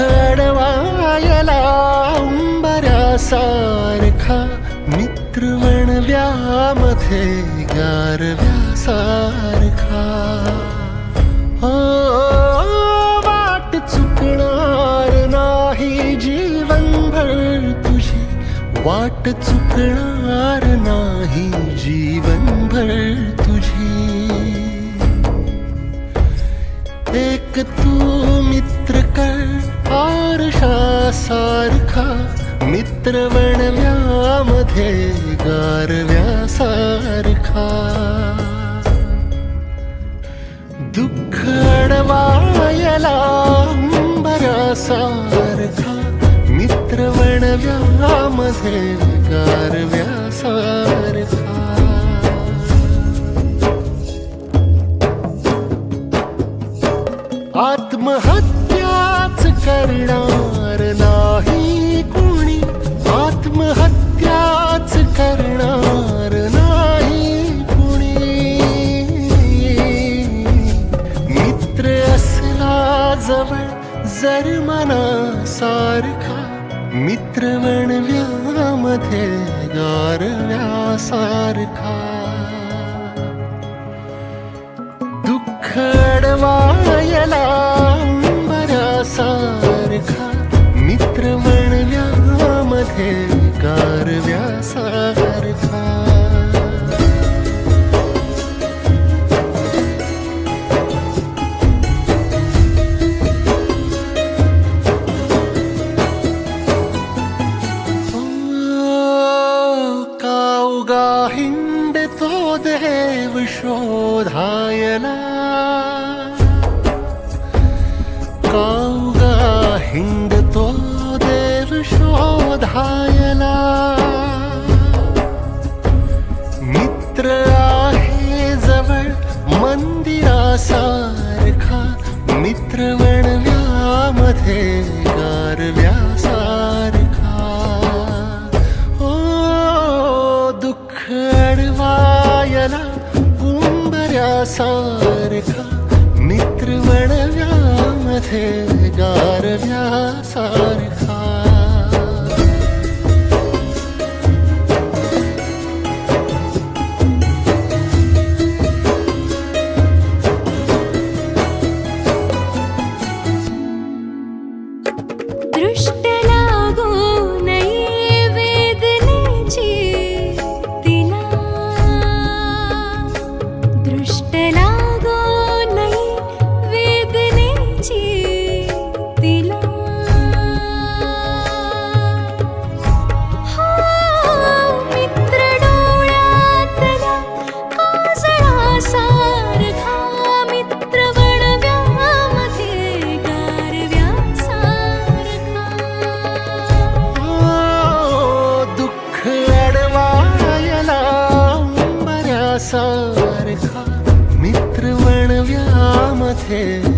अडवायला उंबऱ्यासारखा मित्रवण व्यामध्ये गारव्यासारखा. हो वाट चुकणार नाही जीवनभर तुझी. वाट चुकणार नाही जीवनभर आरशा सारखा मित्र बनव्यामध्ये गारव्यासारखा. दुःख अडवायला बऱ्यासारखा मित्र बनव्यामध्ये गारव्यासारखा. आत्महत्याच करणार नाही कोणी. आत्महत्याच करणार नाही कुणी. मित्र असला जवळ जर मनासारखा. मित्र बनव्यामध्ये गारव्यासारखा. दुःख अडवायला बनव्यामध्ये गारव्यासारखा कावगा हिंडतो देव शोधायला कावगा हिंडतो देव शोधायला मित्र आहे जवळ मंदिरासारखा. मित्र वणव्यामध्ये गारव्यासारखा. ओ दुःख अडवायला उंबऱ्यासारखा. मित्र वणव्यामध्ये गारव्यासारखा. मित्र वणव्यामध्ये गारव्यासारखा